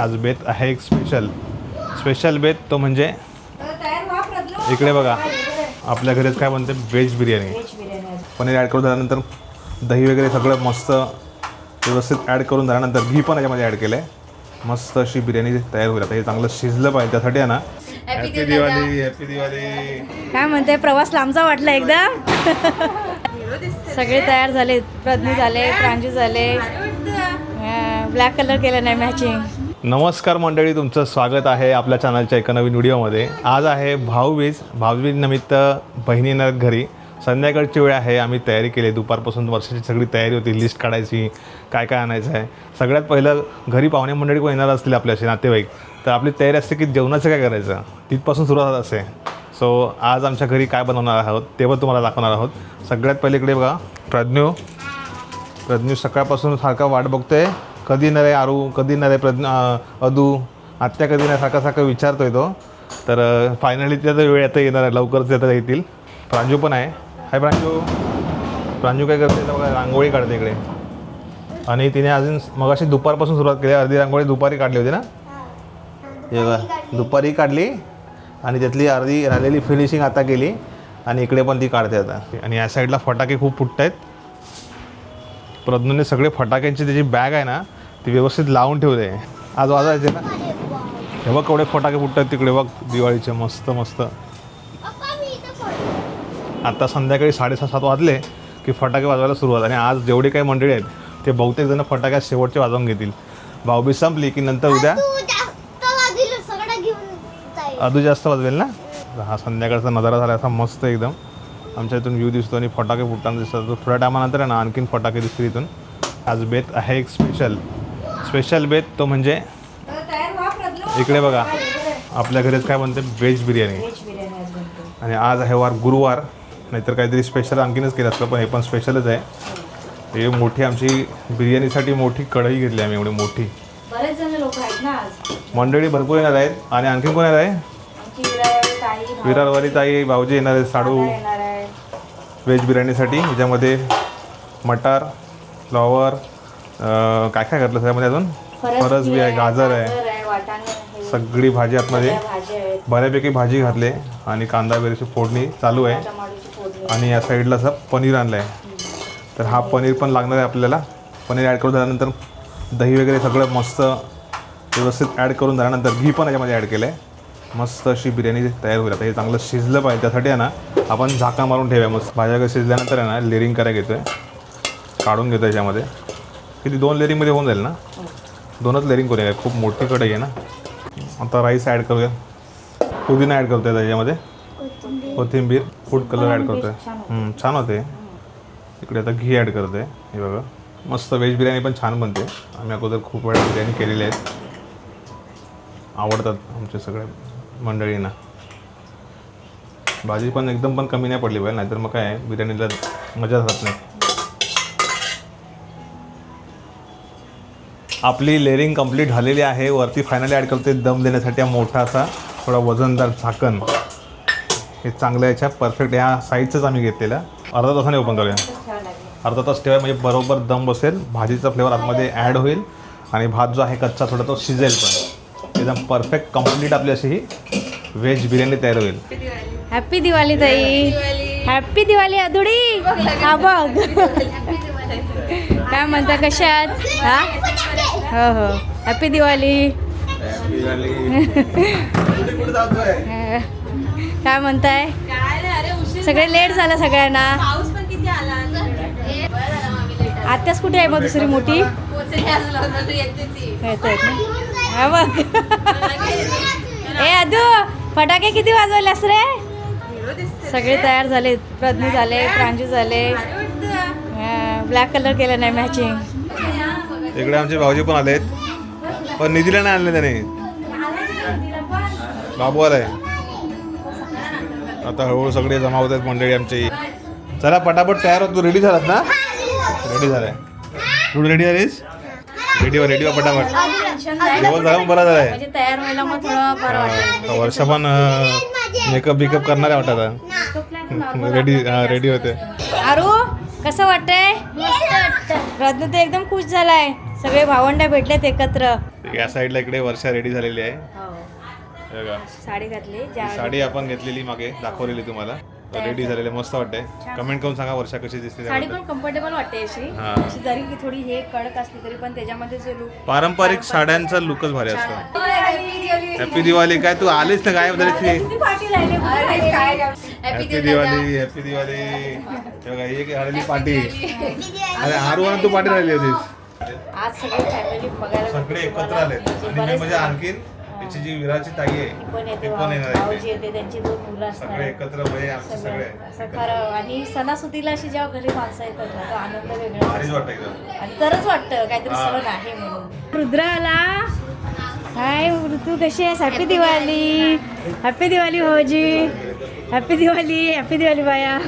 आज बेत आहे एक स्पेशल स्पेशल बेत तो म्हणजे इकडे बघा. आपल्या घरीच काय म्हणते व्हेज बिर्याणी पनीर ॲड करून झाल्यानंतर दही वगैरे सगळं मस्त व्यवस्थित ॲड करून झाल्यानंतर घी पण याच्यामध्ये ॲड केलं आहे मस्त अशी बिर्याणी तयार होईल. आता हे चांगलं शिजलं पाहिजे. त्यासाठी आहे ना हॅपी दिवाळी हॅपी दिवाळी काय म्हणते? प्रवास लांबचा वाटला एकदम सगळे तयार झाले. प्रज्ञू झाले प्रांजू झाले. ब्लॅक कलर केलं नाही मॅचिंग नमस्कार मंडळी तुमचं स्वागत आहे आपल्या चॅनलच्या एका नवीन व्हिडिओमध्ये. आज आहे भाऊबीज भाऊबीज निमित्त बहिणी येणार घरी. संध्याकाळची वेळ आहे आम्ही तयारी केली. दुपारपासून वर्षाची सगळी तयारी होती लिस्ट काढायची काय काय आणायचं आहे. सगळ्यात पहिलं घरी पाहुणे मंडळी कोण येणार असतील आपल्याशी नातेवाईक. तर आपली तयारी असते की जेवणाचं काय करायचं? तिथपासून सुरुवात असते सो आज आमच्या घरी काय बनवणार आहोत ते पण तुम्हाला दाखवणार आहोत. सगळ्यात पहिले इकडे बघा प्रज्ञू. प्रज्ञू सकाळपासून सारखा वाट बघतोय. कधी आहे आरू कधी आहे प्रज्ञ अदू आत्या कधी नाही सारखा सारखा विचारतोय तो. तर फायनली त्याचा वेळ आता येणार आहे लवकरच येता येतील. प्रांजू पण आहे. हाय प्रांजू. प्रांजू काय करते तर बघा रांगोळी काढते इकडे. आणि तिने अजून मगाशी दुपारपासून सुरुवात केली. अर्धी रांगोळी दुपारी काढली होती ना? हे बघा दुपारी काढली. आणि त्यातली अर्धी राहिलेली फिनिशिंग आता केली आणि इकडे पण ती काढते आता. आणि या साईडला फटाके खूप फुटत आहेत प्रज्ञूने सगळे फटाक्यांची त्याची बॅग आहे ना ती व्यवस्थित लावून ठेवले आज वाजायचे ना? हे बघ केवढे फटाके फुटतात तिकडे बघ दिवाळीचे मस्त मस्त. आता संध्याकाळी साडेसहा सात वाजले की फटाके वाजवायला सुरुवात आणि आज जेवढे काही मंडळी आहेत ते बहुतेक जण फटाक्या शेवटचे वाजवून घेतील. भाऊबीज संपली की नंतर उद्या? अजून जास्त वाजवेल ना? हा संध्याकाळचा नजारा झाला असा मस्त एकदम. आमच्या इथून व्ह्यू दिसतो आणि फटाके फुटताना दिसतात. थोड्या टायमानंतर आहे ना आणखीन फटाके दिसतील इथून. आज बेत आहे एक स्पेशल स्पेशल बेत तो म्हणजे इकडे बघा. आपल्या घरीच काय म्हणते व्हेज बिर्याणी. आणि आज आहे वार गुरुवार. नाहीतर काहीतरी स्पेशल आणखीनच केलं असतं पण हे पण स्पेशलच आहे. हे मोठी आमची बिर्याणीसाठी मोठी कढई घेतली आम्ही एवढी मोठी. मंडळी भरपूर येणार आहेत. आणि आणखीन कोण येणार आहे? विरारवारी ताई भाऊजी. येणार आहेत साडू. आहे व्हेज बिर्याणीसाठी. याच्यामध्ये मटार फ्लॉवर काय काय घातलं त्यामध्ये अजून? फरस बी आहे गाजर आहे. सगळी भाजी आतमध्ये. बऱ्यापैकी भाजी घातली आणि कांदा वगैरेची फोडणी चालू आहे. आणि या साईडला असं पनीर आणलं आहे तर हा पनीर पण लागणार आहे आपल्याला. पनीर ॲड करून झाल्यानंतर दही वगैरे सगळं मस्त व्यवस्थित ॲड करून झाल्यानंतर घी पण याच्यामध्ये ॲड केलं आहे मस्त अशी बिर्याणी तयार होईल. आता हे चांगलं शिजलं पाहिजे. त्यासाठी आहे ना आपण झाका मारून ठेवूया. मस्त भाज्या वगैरे शिजल्यानंतर आहे ना लेरिंग करायला घेतो आहे काढून घेतो याच्यामध्ये. किती दोन लेरिंगमध्ये होऊन जाईल ना? दोनच लेरिंग करूया खूप मोठी कढई आहे ना? आता राईस ॲड करूया. पुदिना ॲड करतोय त्याच्यामध्ये. कोथिंबीर. फूड कलर ॲड करतोय. छान होते. इकडे आता घी ॲड करतोय हे बघा. मस्त व्हेज बिर्याणी पण छान बनते. आम्ही अगोदर खूप वेळा बिर्याणी केलेली आहेत. आवडतात आमच्या सगळ्या मंडळींना. भाजी पण एकदम पण कमी नाही पडली पाहिजे नाहीतर मग काय बिर्याणीला मजा राहत नाही. आपली लेअरिंग कंप्लीट झालेली आहे. वरती फायनली ॲड करते दम देण्यासाठी हा मोठा असा थोडा वजनदार झाकण. हे चांगलं याच्या परफेक्ट या साईजचंच आम्ही घेतलेलं. अर्धा तासाने ओपन करूया. अर्धा तास ठेवा म्हणजे बरोबर दम बसेल. भाजीचा फ्लेवर आतमध्ये ॲड होईल. आणि भात जो आहे कच्चा थोडा तो शिजेल पण. एकदम परफेक्ट कंप्लीट आपली अशी ही व्हेज बिर्याणी तयार होईल. हॅपी दिवाळी ताई. हॅपी दिवाळी अधुडी हा बघ. काय म्हणता कशात हा? हो हो. हॅपी दिवाळी काय म्हणताय? सगळे लेट झालं सगळ्यांना. आत्याच कुठे आहे मग दुसरी मोठी? येत ना हा बघ ए अदू फटाके किती वाजवल्यास रे? सगळे तयार झाले प्रज्ञू झाले प्रांजू झाले. ब्लॅक कलर केलं नाही मॅचिंग इकडे आमचे भाऊजी पण आलेत. पण निधीला नाही आणले त्याने. बाबू आलाय. आता हळूहळू सगळे जमा होत आहेत मंडळी आमची. चला पटापट तयार हो तू रेडी झालास ना? रेडी झालाय. तू रेडी झालीस रेडी हो रेडी हो पटापट. जेवण झालं बरा झालाय. म्हणजे तयार व्हायला मग थोडं बरं वाटेल. आता वर्ष पण मेकअप बिकअप करणार आहे वाटत रेडी रेडी होते. आरू कसं वाटतंय? प्रज्ञू तर एकदम खुश झालाय. सगळे भावंड्या भेटलेत एकत्र. या साईडला इकडे वर्षा रेडी झालेली आहे. हो. बघा. साडी घातली ही ज्या साडी आपण घेतलेली मागे दाखवलेली तुम्हाला. रेडी झालेली मस्त वाटते कमेंट करून सांगा वर्षा कशी दिसते साडी त्याबद्दल. पण कम्फर्टेबल वाटते अशी. हा. अशी जरी की थोडी हे कडक असली तरी पण त्याच्यामध्ये जो लुक पारंपरिक साड्यांचा लुकच भारी असतो. हॅपी दिवाळी काय तू आलीस ना काय बदल हॅपी दिवाळी हॅपी दिवाळी बघा, एक हळदी पार्टी. अरे आरू तू पार्टी राहिली होतीस. आज सगळे फॅमिली बघायला सगळे एकत्र आले आणि बरेच हे म्हणजे आणखीन तिची जी विराची ताई आहे ती पण येते त्यांची दोन मुलं असणार सगळे. एकत्र म्हणजे खरं. आणि सणासुदीला अशी जेव्हा घरी माणसं येतात ना तो आनंद वेगळा आणि तरच वाटतं काहीतरी. सण आहे म्हणून. रुद्र आला हाय ऋतू कशी आहेस? हॅपी दिवाळी हॅपी दिवाळी भाऊजी. हॅपी दिवाळी हॅपी दिवाळी बाया.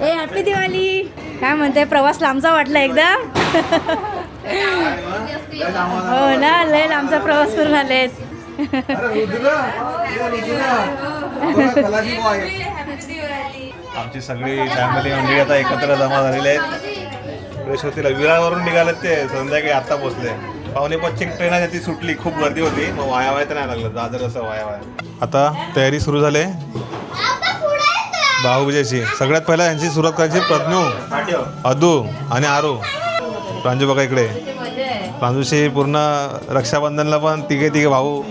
ए हॅपी दिवाळी काय म्हणते प्रवास लांबचा वाटला एकदम? हो ना लय लांबचा प्रवास करून आलेत आमची सगळी फॅमिली मंडळी आता एकत्र जमा झालेली आहेत. फ्रेश होतील. विरावरून निघालेत ते. संध्याकाळी आता पोचले पावणे पाचची ट्रेन आहे ती सुटली. खूप गर्दी होती. मग वाया वाया तर नाही लागलं. दादर असं वाया वाया. आता तयारी सुरू झाली. भाऊबीजेची सगळ्यात पहिला यांची सुरुवात करायची प्रज्ञू अदू आणि आरू. प्रांजू बघा इकडे. प्रांजूशी पूर्ण रक्षाबंधनला पण तिघे तिघे भाऊ.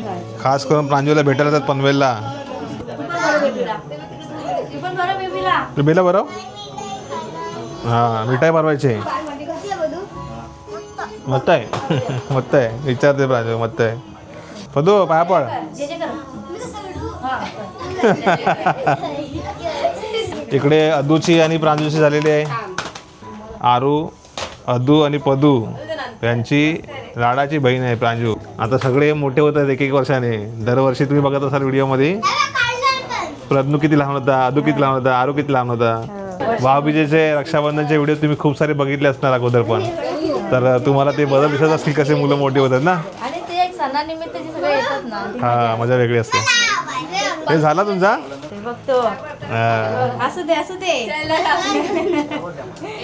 खास करून प्रांजूला भेटायला जातात पनवेलला. बेला बरं? हां मिठाई भरवायची मत आहे. मत आहे. विचारते प्रांजू मत आहे. पदू पाया पड. इकडे अदूची आणि प्रांजूची झालेली आहे. आरू अदू आणि पदू यांची लाडाची बहीण आहे प्रांजू. आता सगळे मोठे होत आहेत एक एक वर्षाने. दरवर्षी तुम्ही बघत असाल व्हिडिओमध्ये. प्रज्ञू किती लहान होता अदू किती लहान होता आरू किती लहान होता. भाऊबीजेचे रक्षाबंधनचे व्हिडिओ तुम्ही खूप सारे बघितले असणार अगोदर पण. तर तुम्हाला ते बदल दिसत असतील कसे मुलं मोठी होतात ना. हा मजा वेगळी असते. हे झाला तुमचा? बघतो. हा. असू दे असू दे.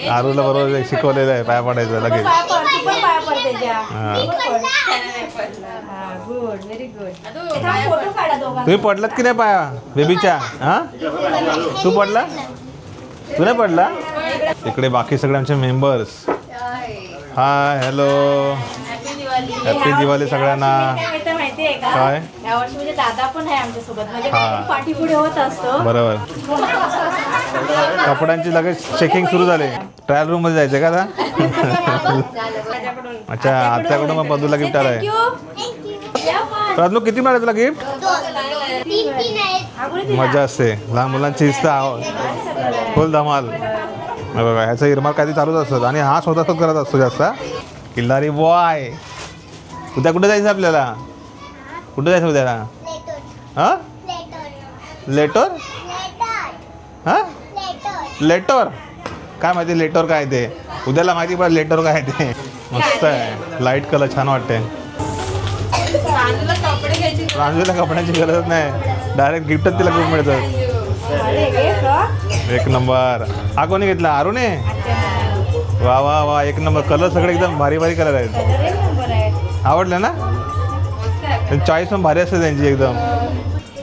आरूला बरोबर शिकवलेलं आहे पाया पडायचं लगेच. पाया पड तू पण पाया पड त्याच्या हा. गुड व्हेरी गुड फोटो काढा दोघांचा तुम्ही पडलात की नाही पाया? बेबीच्या? हा? तू पडला? तू नाही पडला? इकडे बाकी सगळे आमचे मेंबर्स हाय. हॅलो हॅपी दिवाळी सगळ्यांना. माहितीये का? काय? या वर्षी म्हणजे दादा पण आहे आमच्यासोबत म्हणजे हा. पाठीपुढे होत असतो. बरोबर. कपड्यांची लगेच चेकिंग सुरू झाली. ट्रायल रूममध्ये जायचं का आता? अच्छा आत्याकडून मग पदूला गिफ्ट आलाय. प्रज्ञू किती मिळालं तुला गिफ्ट मजा असते. लहान मुलांची इच्छा फुल धमाल. हे बघा ह्याचा इरमाल काहीतरी चालूच असतात आणि हा स्वतःच करत असतो जास्त. किल्लारी बॉय उद्या कुठे जायचं आपल्याला? कुठं जायचं उद्याला हां? लेटर? हां? लेटर. काय माहिती लेटर काय ते? उद्याला माहिती पडलं लेटर काय ते. मस्त आहे. लाइट कलर छान वाटते राजूला कपड्यांची गरज नाही. डायरेक्ट गिफ्टच तिला खूप मिळतं. एक नंबर. हा कोणी घेतला? अरुणे वा वा वा. एक नंबर. कलर सगळे एकदम भारी भारी कलर आहेत. आवडलं ना? चॉईस पण भारी असते त्यांची एकदम.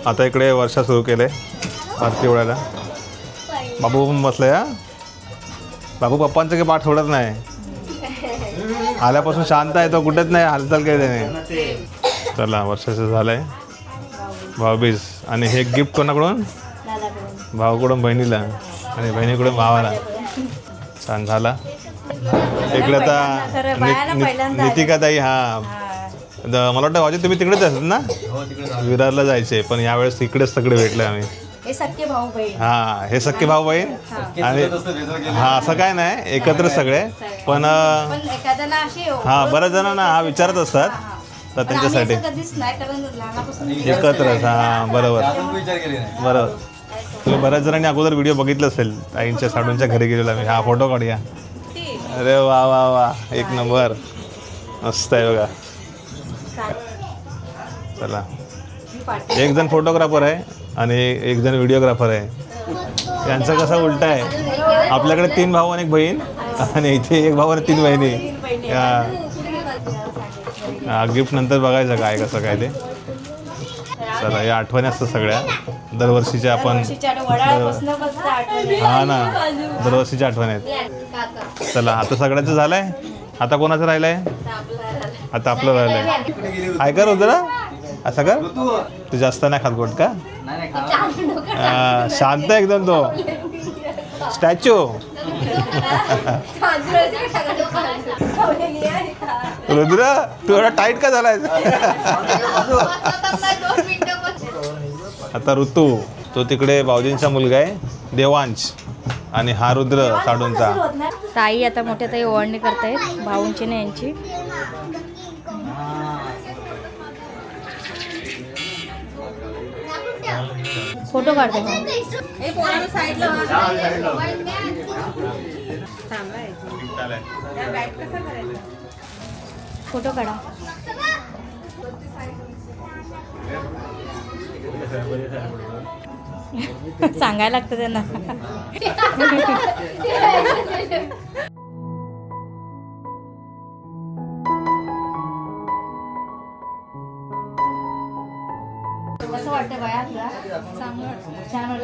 आता इकडे वर्षा सुरू केले आरती उडायला बाबू पण बसलाय हा? बाबू पप्पांचं काही पाठ सोडत नाही. आल्यापासून शांत आहे तो कुठेच नाही हालचाल काही त्याने चला वर्षाचं झालंय. भाऊबीज. आणि हे गिफ्ट कोणाकडून? भावाकडून बहिणीला. आणि बहिणीकडून भावाला. छान झाला. इकडे आता बायाला नि- पहिल्यांदा नि- नितिका ताई हा. हा. द- मला वाटतं वाजे तुम्ही तिकडेच असत ना? विरारला जायचे पण यावेळेस इकडेच सगळे भेटले आम्ही. हे सख्खे भाऊ बहीण. हा हे सख्खे भाऊ बहीण? आणि हा असं काय नाही एकत्र सगळे. पण अं, पण एखाद्याला अशी हा बऱ्याच जणांना हा विचारत असतात तर पण आम्ही त्यांच्यासाठी. असं कधीच नाही कारण लहानापासून एकत्रच हा बरोबर. बरोबर. तुम्ही बऱ्याच जणांनी अगोदर व्हिडिओ बघितला असेल आईंच्या साडूंच्या घरी गेलेलो आम्ही हा फोटो काढूया. अरे वा वा वा एक नंबर. मस्त आहे बघा. चला. एक जण फोटोग्राफर आहे आणि एक जण व्हिडिओग्राफर आहे. यांचं कसं उलट आहे? आपल्याकडे तीन भाऊ आणि एक बहीण आणि इथे एक भाऊ आणि तीन बहिणी. गिफ्ट नंतर बघायचं काय कसं काय ते. चला या आठवणी असतात सगळ्या. दरवर्षीच्या आपण हा ना दरवर्षीच्या आठवणी आहेत. चला आता सगळ्यांचं झालंय? आता कोणाचं राहिलंय? आता आपलं राहिलं आहे कर होतं ना? असं कर तू जास्त नाही खात गोट का शांत एकदम तो. स्टॅच्यू. रुद्र तू एवढा टाईट का झालाय आता ऋतू. तो तिकडे भाऊजींचा मुलगा आहे देवांश. आणि हा रुद्र साडूंचा. ताई आता मोठ्या ताई ओवाळणी करतायत भाऊंची ना यांची. फोटो काढते फोटो काढा. सांगायला लागतं त्यांना. छान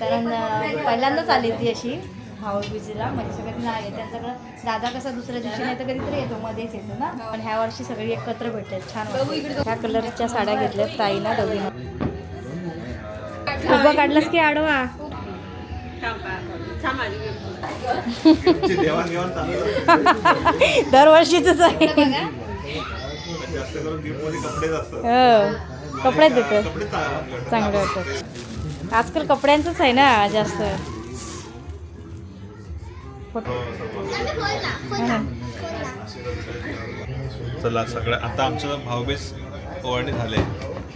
कारण पहिल्यांदाच आली ती अशी भाऊबीजीला. म्हणजे सगळ्यात नाही. त्यांच्याकडं दादा कसा दुसऱ्या दिवशी नाही तर कधीतरी येतो मध्येच येतो ना. पण ह्या वर्षी सगळी एकत्र भेटतात छान. ह्या कलरच्या साड्या घेतल्यात ताईना दोघींना. उभं काढलास की आडवा? दरवर्षीच आहे. हो. कपडे देतो चांगले वाटतात आजकाल कपड्यांचंच आहे ना जास्त. चला सगळं आता आमचं भावबेस ओवाळणी झाले.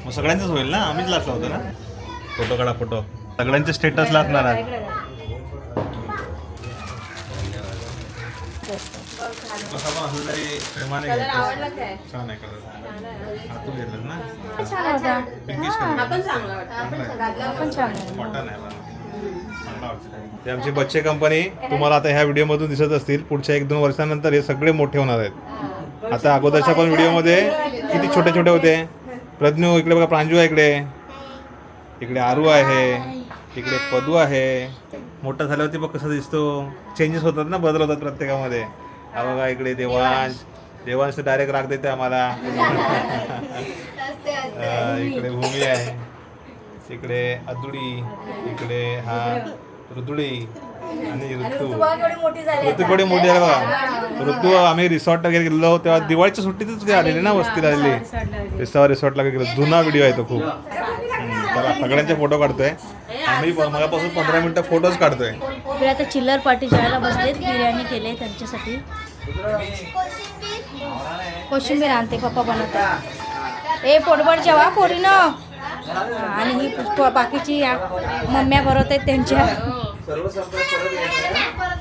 मग सगळ्यांचंच होईल ना? आम्हीच लाचला होतो ना? फोटो काढा फोटो. सगळ्यांचे स्टेटस लागणार आहे. कसा पण असला तरी प्रेमाने घ्यायचं. छान आहे कलर ना? पिंकिश कलर कॉटन आहे. ते. आमची बच्चे कंपनी तुम्हाला आता ह्या व्हिडिओमधून दिसत असतील पुढच्या एक दोन वर्षानंतर हे सगळे मोठे होणार आहेत. आता अगोदरच्या पण व्हिडिओमध्ये किती छोटे छोटे होते? प्रज्ञू इकडे बघा प्रांजू आहे इकडे. इकडे आरू आहे इकडे पदू आहे. मोठा झाल्यावरती बघ कसं दिसतो. चेंजेस होतात ना बदल होतात प्रत्येकामध्ये. हा बघा इकडे देवांश. देवांश डायरेक्ट राग देते आम्हाला. इकडे भूमी आहे. इकडे अदुडी इकडे हा ऋतुडी आणि ऋतू. मोठी झाली ऋतू थोडी मोठी आहे बघा. ऋतू आम्ही रिसॉर्ट वगैरे गेलो तेव्हा दिवाळीच्या सुट्टीतच आलेली ना वस्तीला आलेली रिसॉर्ट रिसॉर्टला गेलो. जुना व्हिडिओ आहे तो खूप. चला सगळ्यांचे फोटो काढतोय. आम्ही मगापासून पंधरा मिनिटं फोटोज काढतोय. आता चिल्लर पार्टी जेवायला बसलेत बिर्याणी केले त्यांच्यासाठी. कोशिंबीर आणते पप्पा बनवतात. ए पोटभर जेवा पोरीनं. आणि ही बाकीची या मम्म्या भरवत आहेत त्यांच्या.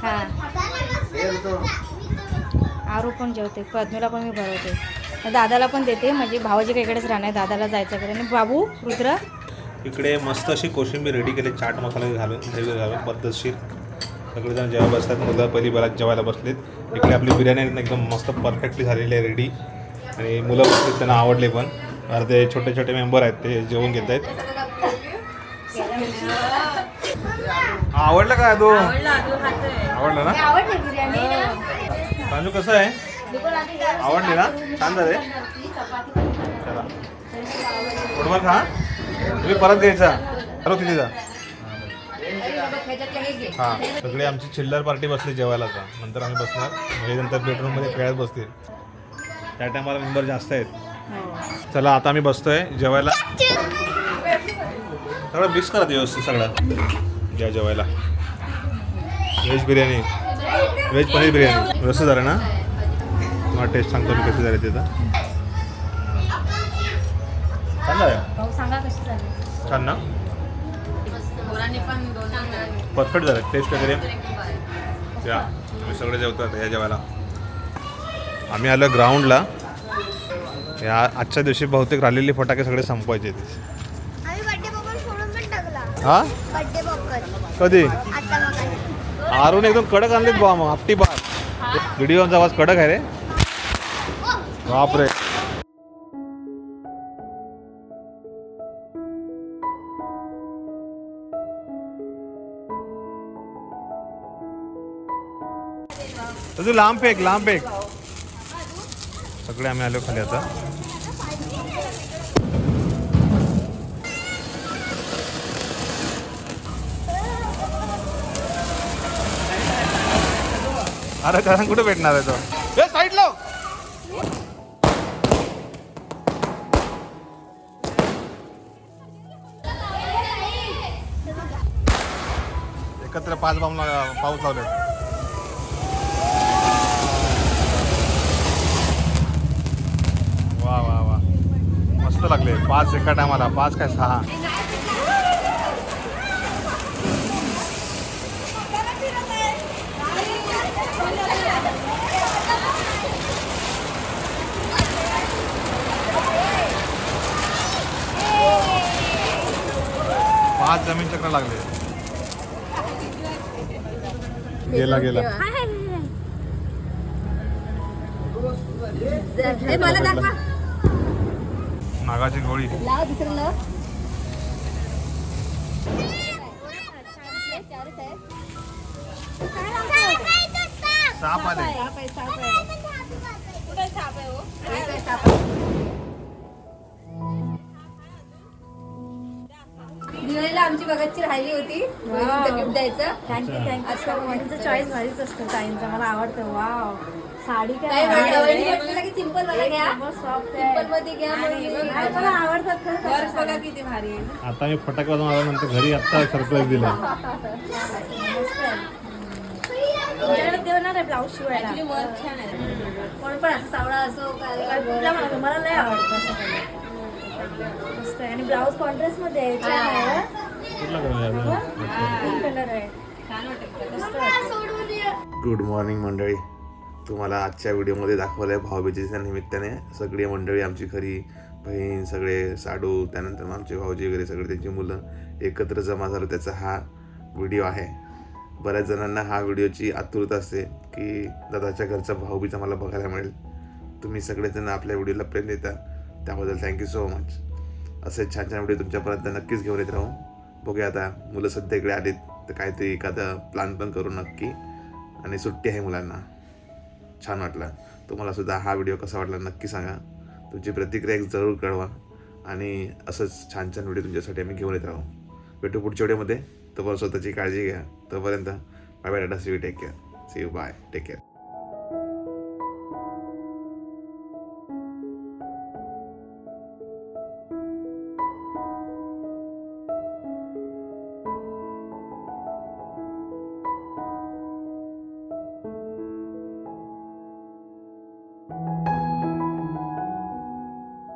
हां. आरू पण जेवते पद्मीला पण मी भरवते दादाला पण देते म्हणजे भावाजी इकडेच राहणार दादाला जायचं कडे आणि बाबू रुद्र? इकडे मस्त अशी कोशिंबीर रेडी केली चाट मसाला घालून घालून पद्धतशीर सगळेजण जेव्हा बसतात मुलं पहिली बरात जेवायला बसलेत. इकडे आपली बिर्याणी एकदम मस्त परफेक्टली झालेली आहे रेडी आणि मुलं त्यांना आवडले पण. अर्धे छोटे छोटे मेंबर आहेत ते जेवून घेत आहेत. आवडलं का तू आवडलं ना? आवडली बिर्याणी राजू कसं आहे? आवडली ना? छान झाले चला. फुटबॉल खा तुम्ही परत घ्यायचा. किती जा. हां सगळे आमची चिल्लर पार्टी बसली जेवायला आता. नंतर आम्ही बसणार. म्हणजे नंतर बेडरूममध्ये खेळत बसतील. त्या टायमाला मेंबर जास्त आहेत. चला आता आम्ही बसतोय. जेवायला. सगळं मिक्स करा व्यवस्थित सगळं. या जेवायला. व्हेज बिर्याणी व्हेज पनीर बिर्याणी व्यवस्थित झालं ना? तुम्हाला टेस्ट सांगतो मी कशी झाली तिथं छान झाली. छान ना? परफेक्ट झालं टेस्ट वगैरे. या आम्ही सगळे जेवतात या जेवायला. आम्ही आलो ग्राउंडला या आजच्या दिवशी बहुतेक राहिलेले फटाके सगळे संपवायचे. हा? कधी? आता मग आरून एकदम कडक आणलेत बा मग आपटी बार व्हिडिओचा आवाज कडक आहे रे. बापरे. अजून लांब फेक लांब फेक. सगळे आम्ही आलो खाली आता. अरे कारण कुठे भेटणार आहे तो? ए साईड लाव एकत्र पाच बाम पाऊस लावले मस्त लागले. पाच एका टायमाला. पाच काय सहा. पाच ज़मीन चक्र लागले. गेला गेला. मला नागाची गोळी. लाव दुसरं लाव. साप आले. दिवाळीला आमची बघायची राहिली होती. गिफ्ट द्यायचं. थँक्यू थँक्यू अच्छा माझं चॉईस भारीच असतं ताईंचा. मला आवडतं. वाव साडी काय सिंपल वाला घ्या सिंपलमध्ये घ्या मला आवडतात बघा किती भारी आता मी फटाके वाजवून आल्यानंतर घरी आत्ता सरप्राईज दिला तुमच्याकडे देणार आहे ब्लाऊज शिवायला कोण पण असं सावळा असो काय मला लय आवडतं असं कलर. मस्त आहे आणि ब्लाऊज कॉन्ट्रास्टमध्ये आहे छान आहे कुठला कलर पिंक कलर आहे मस्त वाटतं. गुड मॉर्निंग मंडळी तुम्हाला आजच्या व्हिडिओमध्ये दाखवलं आहे भाऊबीजेच्या निमित्ताने. सगळी मंडळी आमची घरी बहीण सगळे साडू त्यानंतर आमचे भाऊजी वगैरे सगळे त्यांची मुलं एकत्र जमा झालं. त्याचा हा व्हिडिओ आहे. बऱ्याच जणांना हा व्हिडिओची आतुरता असते की दादाच्या घरचा भाऊबीज आम्हाला बघायला मिळेल. तुम्ही सगळेजण आपल्या व्हिडिओला प्रेम देता. त्याबद्दल थँक्यू सो मच असे छान छान व्हिडिओ तुमच्यापर्यंत नक्कीच घेऊन येत राहू. बघूया आता मुलं सध्या इकडे आलीत तर काहीतरी एखादा प्लॅन पण करू नक्की. आणि सुट्टी आहे मुलांना. छान वाटला. तुम्हाला सुद्धा हा व्हिडिओ कसा वाटला नक्की सांगा. तुमची प्रतिक्रिया एक जरूर कळवा. आणि असंच छान छान व्हिडिओ तुमच्यासाठी आम्ही घेऊन येत राहू. भेटू पुढच्या व्हिडिओमध्ये तोपर्यंत स्वतःची काळजी घ्या. तोपर्यंत bye bye tata see take care see you bye take care